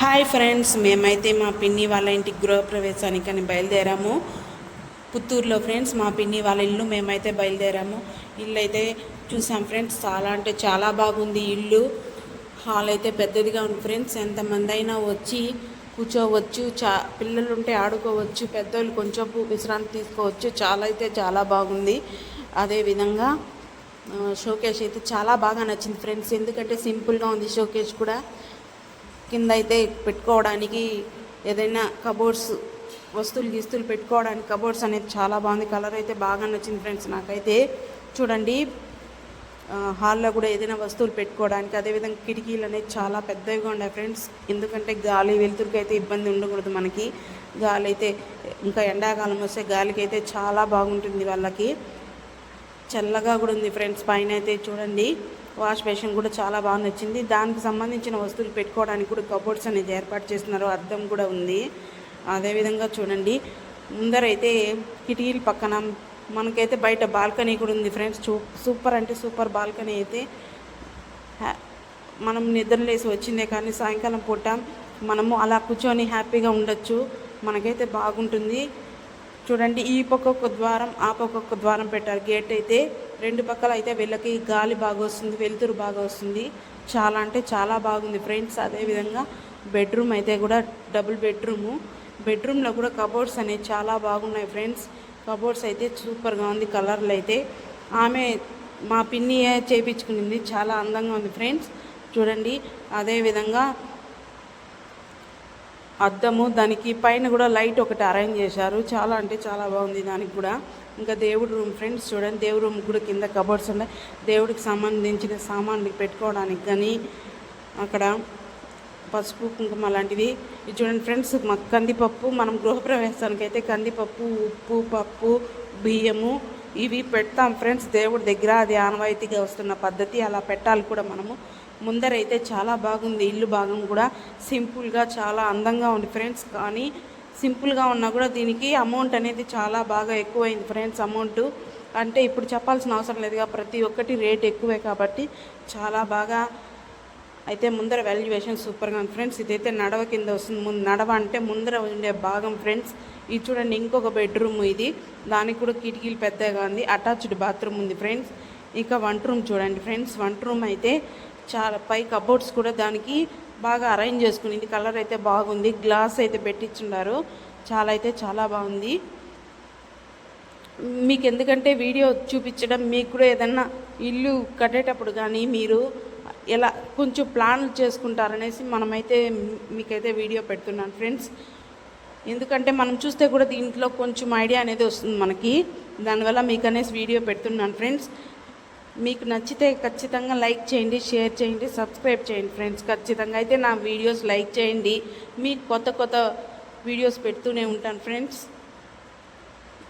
Hi friends మేమైతే మా పిన్ని వాళ్ళ ఇంటికి గృహప్రవేశానికి అని బయలుదేరాము. పుత్తూరులో ఫ్రెండ్స్ మా పిన్ని వాళ్ళ ఇల్లు మేమైతే బయలుదేరాము. ఇల్లు అయితే చూసాం ఫ్రెండ్స్ చాలా అంటే చాలా బాగుంది ఇల్లు. హాల్ అయితే పెద్దదిగా ఉంది ఫ్రెండ్స్ ఎంతమంది అయినా వచ్చి కూర్చోవచ్చు చా పిల్లలు ఉంటే ఆడుకోవచ్చు పెద్దోళ్ళు కొంచెం విశ్రాంతి తీసుకోవచ్చు చాలా అయితే చాలా బాగుంది. అదేవిధంగా షోకేష్ అయితే చాలా బాగా నచ్చింది ఫ్రెండ్స్ ఎందుకంటే సింపుల్గా ఉంది షోకేష్ కూడా. కింద అయితే పెట్టుకోవడానికి ఏదైనా కబోర్డ్స్ వస్తువులు గిస్తువులు పెట్టుకోవడానికి కబోర్డ్స్ అనేది చాలా బాగుంది. కలర్ అయితే బాగా నచ్చింది ఫ్రెండ్స్ నాకైతే. చూడండి హాల్లో కూడా ఏదైనా వస్తువులు పెట్టుకోవడానికి అదేవిధంగా కిటికీలు అనేవి చాలా పెద్దవిగా ఉన్నాయి ఫ్రెండ్స్. ఎందుకంటే గాలి వెలుతురుకి అయితే ఇబ్బంది ఉండకూడదు మనకి. గాలి అయితే ఇంకా ఎండాకాలం వస్తే గాలికి అయితే చాలా బాగుంటుంది వాళ్ళకి. చల్లగా కూడా ఉంది ఫ్రెండ్స్ పైన అయితే చూడండి. వాష్ బేసిన్ కూడా చాలా బాగా నచ్చింది దానికి సంబంధించిన వస్తువులు పెట్టుకోవడానికి కూడా కబోర్డ్స్ అనేది ఏర్పాటు చేస్తున్నారు. అద్దం కూడా ఉంది. అదేవిధంగా చూడండి. ముందరైతే కిటికీల పక్కన మనకైతే బయట బాల్కనీ కూడా ఉంది ఫ్రెండ్స్. సూపర్ అంటే సూపర్ బాల్కనీ అయితే. మనం నిద్రలేసి వచ్చిందే కానీ సాయంకాలం పూట మనము అలా కూర్చొని హ్యాపీగా ఉండొచ్చు. మనకైతే బాగుంటుంది. చూడండి ఈ పక్క ఒక ద్వారం ఆ పక్క ఒక ద్వారం పెట్టారు. గేట్ అయితే రెండు పక్కల అయితే వీళ్ళకి గాలి బాగా వస్తుంది వెలుతురు బాగా వస్తుంది. చాలా అంటే చాలా బాగుంది ఫ్రెండ్స్. అదేవిధంగా బెడ్రూమ్ అయితే కూడా డబుల్ బెడ్రూము. బెడ్రూమ్లో కూడా కబోర్డ్స్ అనేవి చాలా బాగున్నాయి ఫ్రెండ్స్. కబోర్డ్స్ అయితే సూపర్గా ఉంది కలర్లు అయితే. ఆమె మా పిన్ని చేపించుకునింది. చాలా అందంగా ఉంది ఫ్రెండ్స్. చూడండి. అదేవిధంగా అద్దము దానికి పైన కూడా లైట్ ఒకటి అరేంజ్ చేశారు. చాలా అంటే చాలా బాగుంది దానికి కూడా. ఇంకా దేవుడి రూమ్ ఫ్రెండ్స్ చూడండి దేవుడి రూమ్ కూడా కింద కబోర్డ్స్ ఉన్నాయి. దేవుడికి సంబంధించిన సామాన్లు పెట్టుకోవడానికి కానీ అక్కడ పసుపు కుంకుమ లాంటివి. ఇది చూడండి ఫ్రెండ్స్ మాకు కందిపప్పు మనం గృహప్రవేశానికి అయితే కందిపప్పు ఉప్పు పప్పు బియ్యము ఇవి పెడతాం ఫ్రెండ్స్. దేవుడి దగ్గర అది ఆనవాయితీగా వస్తున్న పద్ధతి అలా పెట్టాలి కూడా మనము. ముందరైతే చాలా బాగుంది ఇల్లు భాగం కూడా సింపుల్గా చాలా అందంగా ఉంది ఫ్రెండ్స్. కానీ సింపుల్గా ఉన్నా కూడా దీనికి అమౌంట్ అనేది చాలా బాగా ఎక్కువైంది ఫ్రెండ్స్ అమౌంట్. అంటే ఇప్పుడు చెప్పాల్సిన అవసరం లేదుగా ప్రతి ఒక్కటి రేట్ ఎక్కువే కాబట్టి చాలా బాగా అయితే ముందర వాల్యుయేషన్ సూపర్గా ఉంది ఫ్రెండ్స్. ఇదైతే నడవ కింద వస్తుంది ముందు నడవ అంటే ముందర ఉండే భాగం ఫ్రెండ్స్. ఇది చూడండి ఇంకొక బెడ్రూమ్ ఇది. దానికి కూడా కిటికీలు పెద్దగా ఉంది అటాచ్డ్ బాత్రూమ్ ఉంది ఫ్రెండ్స్. ఇంకా వంట రూమ్ చూడండి ఫ్రెండ్స్ వంట రూమ్ అయితే చాలా పై కబోర్డ్స్ కూడా దానికి బాగా అరేంజ్ చేసుకునింది కలర్ అయితే బాగుంది. గ్లాస్ అయితే పెట్టించున్నారు చాలా అయితే చాలా బాగుంది. మీకు ఎందుకంటే వీడియో చూపించడం మీకు కూడా ఏదన్నా ఇల్లు కట్టేటప్పుడు కానీ మీరు ఎలా కొంచెం ప్లాన్లు చేసుకుంటారనేసి మనమైతే మీకైతే వీడియో పెడుతున్నాను ఫ్రెండ్స్. ఎందుకంటే మనం చూస్తే కూడా దీంట్లో కొంచెం ఐడియా అనేది వస్తుంది మనకి. దానివల్ల మీకు అనేసి వీడియో పెడుతున్నాను ఫ్రెండ్స్. మీకు నచ్చితే ఖచ్చితంగా లైక్ చేయండి షేర్ చేయండి సబ్స్క్రైబ్ చేయండి ఫ్రెండ్స్. ఖచ్చితంగా అయితే నా వీడియోస్ లైక్ చేయండి. మీకు కొత్త కొత్త వీడియోస్ పెడుతూనే ఉంటాను ఫ్రెండ్స్.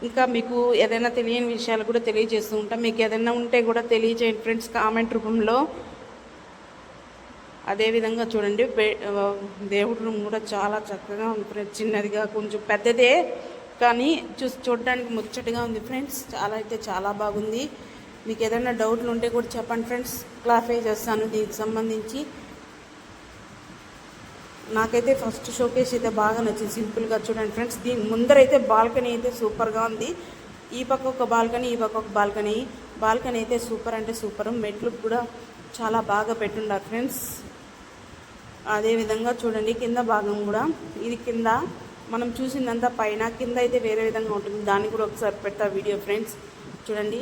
ఇంకా మీకు ఏదైనా తెలియని విషయాలు కూడా తెలియజేస్తూ ఉంటాను మీకు ఏదైనా ఉంటే కూడా తెలియజేయండి ఫ్రెండ్స్ కామెంట్ రూపంలో అదేవిధంగా చూడండి దేవుడి రూమ్ కూడా చాలా చక్కగా ఉంది ఫ్రెండ్స్. చిన్నదిగా కొంచెం పెద్దదే కానీ చూసి చూడడానికి ముచ్చటగా ఉంది ఫ్రెండ్స్. చాలా అయితే చాలా బాగుంది. మీకు ఏదైనా డౌట్లు ఉంటే కూడా చెప్పండి ఫ్రెండ్స్ క్లారిఫై చేస్తాను దీనికి సంబంధించి. నాకైతే ఫస్ట్ షోకేస్ అయితే బాగా నచ్చింది. సింపుల్గా చూడండి ఫ్రెండ్స్ దీని ముందరైతే బాల్కనీ అయితే సూపర్గా ఉంది. ఈ పక్క ఒక బాల్కనీ ఈ పక్క ఒక బాల్కనీ బాల్కనీ అయితే సూపర్ అంటే సూపర్ మెట్లు కూడా చాలా బాగా పెట్టున్నారు ఫ్రెండ్స్ అదేవిధంగా చూడండి కింద భాగం కూడా. ఇది కింద. మనం చూసిందంతా పైన. కింద అయితే వేరే విధంగా ఉంటుంది. దాన్ని కూడా ఒకసారి పెడతా వీడియో ఫ్రెండ్స్ చూడండి.